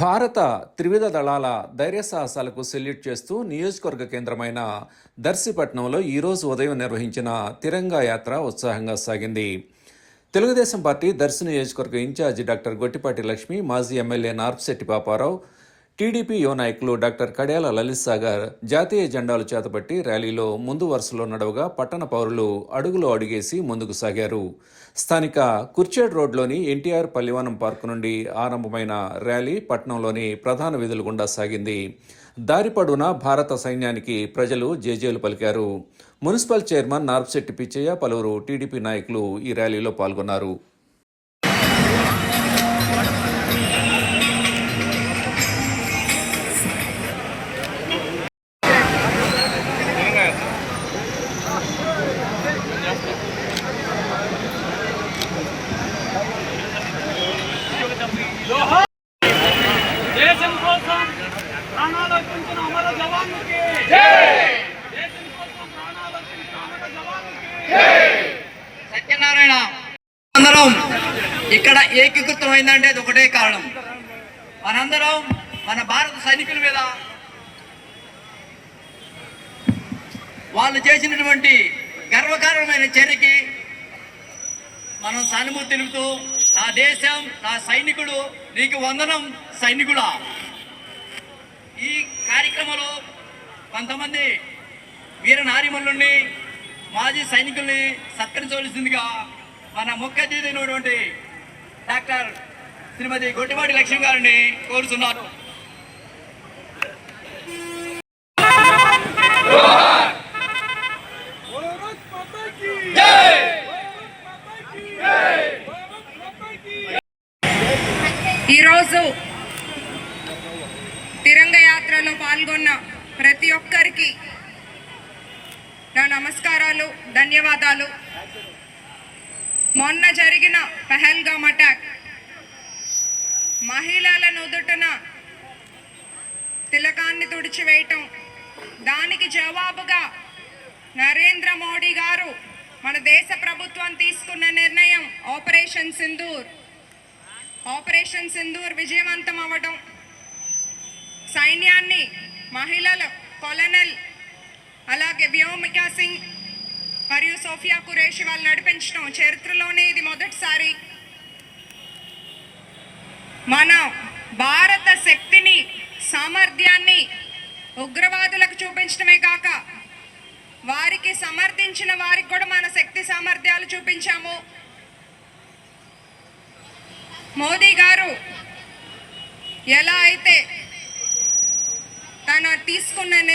భారత త్రివిధ దళాల ధైర్య సాహసాలకు సెల్యూట్ చేస్తూ నియోజకవర్గ కేంద్రమైన దర్శిపట్నంలో ఈరోజు ఉదయం నిర్వహించిన తిరంగా యాత్ర ఉత్సాహంగా సాగింది. తెలుగుదేశం పార్టీ దర్శి నియోజకవర్గ ఇన్ఛార్జి డాక్టర్ గొట్టిపాటి లక్ష్మి మాజీ ఎమ్మెల్యే నార్పశెట్టి పాపారావు టీడీపీ యువ నాయకులు డాక్టర్ కడియాల లలిత్ సాగర్ జాతీయ జెండాలు చేతపట్టి ర్యాలీలో ముందు వరుసలో నడవగా పట్టణ పౌరులు అడుగులో అడుగేసి ముందుకు సాగారు. స్థానిక కుర్చేడ్ రోడ్లోని ఎన్టీఆర్ పల్లివానం పార్కు నుండి ఆరంభమైన ర్యాలీ పట్టణంలోని ప్రధాన వీధుల గుండా సాగింది. దారి భారత సైన్యానికి ప్రజలు జేజేలు పలికారు. మున్సిపల్ చైర్మన్ నార్పశెట్టి పిచ్చయ్య పలువురు టీడీపీ నాయకులు ఈ ర్యాలీలో పాల్గొన్నారు. ప్రాణాలర్పించిన అమర జవాన్లకి. దేశం కోసం ప్రాణాలర్పించిన అమర జవాన్లకి. సత్యనారాయణ అందరం ఇక్కడ ఏకీకృతం అయిందంటే అది ఒకటే కారణం. మనందరం మన భారత సైనికుల మీద వాళ్ళు చేసినటువంటి గర్వకారణమైన చర్యకి మనం సానుభూతి తెలుపుతూ నా దేశం నా సైనికుడు నీకు వందనం సైనికుడా ఈ కార్యక్రమంలో కొంతమంది వీర నారిమల్లుని మాజీ సైనికుల్ని సత్కరించవలసిందిగా మన ముఖ్య అతిథి డాక్టర్ శ్రీమతి గొట్టిపాటి లక్ష్మి గారిని కోరుతున్నాను ఈరోజు తిరంగ యాత్రలో పాల్గొన్న ప్రతి ఒక్కరికి నా నమస్కారాలు ధన్యవాదాలు. మొన్న జరిగిన పెహల్గామ్ అటాక్ మహిళల నుదుటన తిలకాన్ని తుడిచివేయటం దానికి జవాబుగా నరేంద్ర మోడీ గారు మన దేశ ప్రభుత్వం తీసుకున్న నిర్ణయం ఆపరేషన్ సింధూర్. ఆపరేషన్ సింధూర్ విజయవంతం అవ్వడం సైన్యాన్ని మహిళలు కొలనల్ అలాగే వ్యోమికా సింగ్ మరియు సోఫియా కురేషి వాళ్ళు నడిపించడం చరిత్రలోనే ఇది మొదటిసారి. మన భారత శక్తిని సామర్థ్యాన్ని ఉగ్రవాదులకు చూపించడమే కాక వారికి సమర్థించిన వారికి కూడా మన శక్తి సామర్థ్యాలు చూపించాము. మోదీ గారు ఎలా అయితే తను తీసుకున్న